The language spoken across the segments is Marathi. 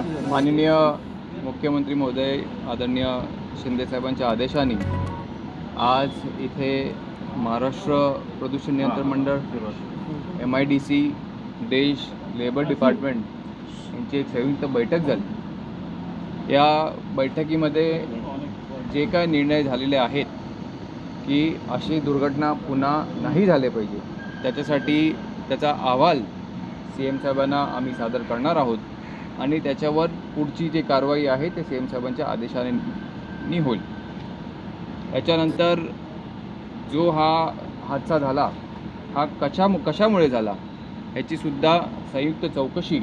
माननीय मुख्यमंत्री महोदय आदरणीय शिंदेसाहेबांच्या आदेशाने आज इथे महाराष्ट्र प्रदूषण नियंत्रण मंडळ एम आय डी सी देश लेबर डिपार्टमेंट यांची एक संयुक्त बैठक झाली. या बैठकीमध्ये जे काय निर्णय झालेले आहेत की अशी दुर्घटना पुन्हा नाही झाले पाहिजे त्याच्यासाठी त्याचा अहवाल सी एम साहेबांना आम्ही सादर करणार आहोत. आणि त्याच्यावर पुढची जी कारवाई आहे ते सी एम साहेबांच्या आदेशाने होईल. याच्यानंतर जो हा हादसा झाला हा कशा कशामुळे झाला ह्याचीसुद्धा संयुक्त चौकशी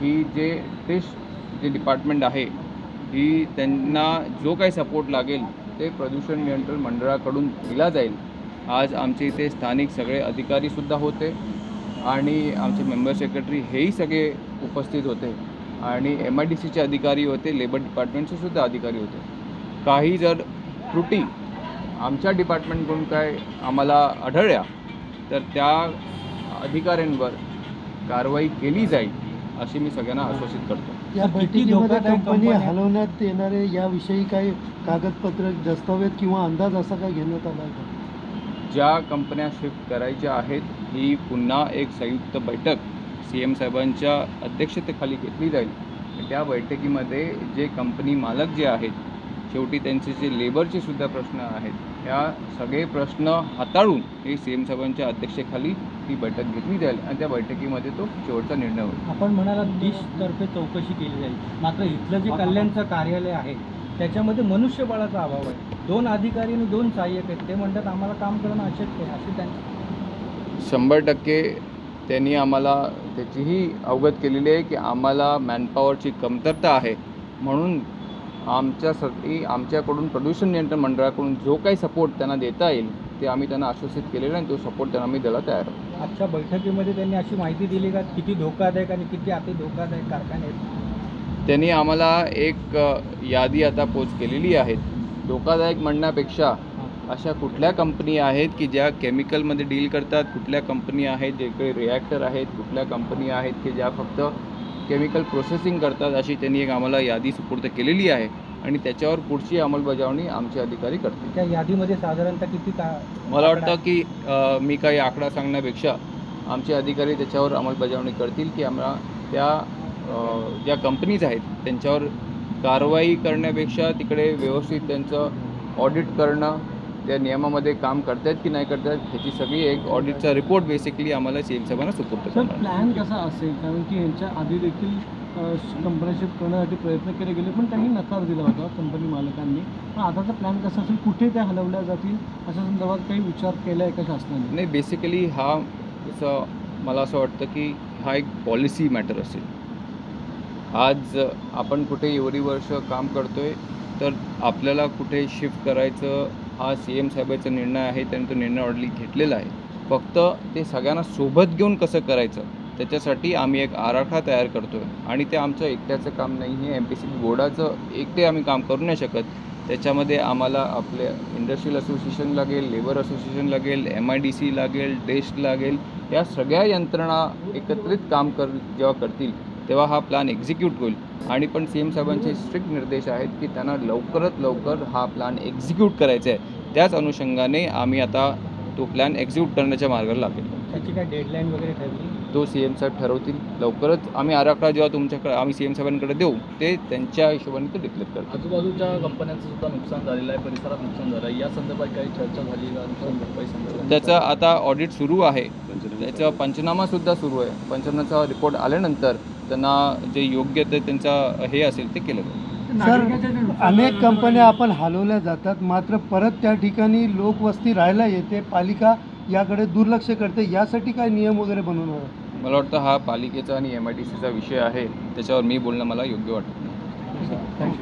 ही जे टेस्ट जे डिपार्टमेंट आहे ही त्यांना जो काही सपोर्ट लागेल ते प्रदूषण नियंत्रण मंडळाकडून दिला जाईल. आज आमचे इथे स्थानिक सगळे अधिकारीसुद्धा होते आणि आमचे मेंबर सेक्रेटरी हेही सगळे उपस्थित होते. आणि एम आय डी सीचे अधिकारी होते लेबर डिपार्टमेंटचे सुद्धा अधिकारी होते. काही जर त्रुटी आमच्या डिपार्टमेंटकडून काय आम्हाला आढळल्या तर त्या अधिकाऱ्यांवर कारवाई केली जाईल अशी मी सगळ्यांना आश्वासित करतो. या बैठकीमध्ये कंपनी कंपन्या- हलवण्यात येणारे याविषयी काही कागदपत्र दस्तावेज किंवा अंदाज असा काही घेण्यात आला आहे का? ज्या कंपन्या शिफ्ट करायच्या आहेत ही पुन्हा एक संयुक्त बैठक सी एम साहेबांच्या अध्यक्षतेखाली घेतली जाईल. त्या बैठकीमध्ये जे कंपनी मालक जे आहेत शेवटी त्यांचे जे लेबरचे सुद्धा प्रश्न आहेत ह्या सगळे प्रश्न हाताळून ही सी एम साहेबांच्या अध्यक्षतेखाली ती बैठक घेतली जाईल आणि त्या बैठकीमध्ये तो शेवटचा निर्णय होईल. आपण म्हणाला तर्फे चौकशी केली जाईल. मात्र इथलं जे कल्याणचं कार्यालय आहे त्याच्यामध्ये मनुष्यबळाचा अभाव आहे. दोन अधिकारी आणि दोन सहाय्यक आहेत ते म्हणतात आम्हाला काम करणं अशक्य आहे अशी त्यांची शंभर टक्के त्यांनी आम्हाला त्याचीही अवगत केलेली आहे की आम्हाला मॅनपॉवरची कमतरता आहे. म्हणून आमच्यासाठी आमच्याकडून प्रदूषण नियंत्रण मंडळाकडून जो काही सपोर्ट त्यांना देता येईल ते आम्ही त्यांना आश्वासित केलेलं आहे आणि तो सपोर्ट त्यांना आम्ही द्यायला तयार आहोत. आजच्या बैठकीमध्ये त्यांनी अशी माहिती दिली का? किती धोकादायक आणि किती अति धोकादायक कारखाने आहेत? त्यांनी आम्हाला एक यादी आता पोच केलेली आहे. धोकादायक म्हणण्यापेक्षा अशा कुठल्या कंपनी आहेत की ज्या केमिकलमध्ये डील करतात? कुठल्या कंपनी आहेत जे काही रिॲक्टर आहेत? कुठल्या कंपनी आहेत की ज्या फक्त केमिकल प्रोसेसिंग करतात अशी त्यांनी एक आम्हाला यादी सुपूर्द केलेली आहे आणि त्याच्यावर पुढची अंमलबजावणी आमचे अधिकारी करतील. त्या यादीमध्ये साधारणतः किती का मला वाटतं की अ, मी काही आकडा सांगण्यापेक्षा आमचे अधिकारी त्याच्यावर अंमलबजावणी करतील की आम्हाला त्या अ, ज्या कंपनीज आहेत त्यांच्यावर कारवाई करण्यापेक्षा तिकडे व्यवस्थित त्यांचं ऑडिट करणं त्या नियमामध्ये काम करतायत की नाही करतायत ह्याची सगळी एक ऑडिटचा रिपोर्ट बेसिकली आम्हाला सी एम साहेबांना सुपूर्द सर करणार. प्लॅन कसा असेल? कारण की यांच्या आधी देखील कंपन्या शिफ्ट करण्यासाठी प्रयत्न केले गेले पण त्यांनी नकार दिला होता कंपनी मालकांनी. पण आताचा प्लॅन कसा असेल? कुठे त्या हलवल्या जातील? अशा संदर्भात काही विचार केला आहे का शासनाने? नाही बेसिकली हा मला असं वाटतं की हा एक पॉलिसी मॅटर असेल. आज आपण कुठे एवढी वर्ष काम करतोय तर आपल्याला कुठे शिफ्ट करायचं हा सी एम साहेबाचा निर्णय आहे त्यांनी तो निर्णय ऑलरेडी घेतलेला आहे. फक्त ते सगळ्यांना सोबत घेऊन कसं करायचं त्याच्यासाठी आम्ही एक आराखडा तयार करतो आहे आणि ते आमचं एकट्याचं काम नाही आहे एम पी सी बोर्डाचं एकटे आम्ही काम करू नाही शकत. त्याच्यामध्ये आम्हाला आपले इंडस्ट्रियल असोसिएशन लागेल लेबर असोसिएशन लागेल एम आय डी सी लागेल टेस्ट लागेल या सगळ्या यंत्रणा एकत्रित काम कर जेव्हा करतील तेव्हा हा प्लॅन एक्झिक्यूट होईल. आणि पण सी एम साहेबांचे स्ट्रिक्ट निर्देश आहेत की त्यांना लवकरात लवकर हा प्लॅन एक्झिक्यूट करायचा आहे. त्याच अनुषंगाने आम्ही आता तो प्लॅन एक्झिक्यूट करण्याच्या मार्गाला लागेल. त्याची काय डेडलाईन वगैरे ठरली? तो सी एम साहेब ठरवतील. लवकरच आम्ही आराखडा जेव्हा तुमच्याकडे आम्ही सी एम साहेबांकडे देऊ ते त्यांच्या हिशोबाने ते डिक्लेअर करतात आजूबाजूच्या कंपन्यांचं सुद्धा नुकसान झालेलं आहे परिसरात नुकसान झालं आहे. या संदर्भात काही चर्चा झाली आहे का? नुकसान भरपाई संदर्भात? त्याचं आता ऑडिट सुरू आहे. त्याचा पंचनामासुद्धा सुरू आहे. पंचनामाचा रिपोर्ट आल्यानंतर त्यांना जे योग्य ते त्यांचा हे असेल ते केलं जाईल. सर अनेक कंपन्या आपण हलवल्या जातात मात्र परत त्या ठिकाणी लोकवस्ती राहायला येते पालिका याकडे दुर्लक्ष करते. यासाठी काय नियम वगैरे बनवणार? मला वाटतं हा पालिकेचा आणि एम आय डी सीचा विषय आहे त्याच्यावर मी बोलणं मला योग्य वाटत नाही. थँक्यू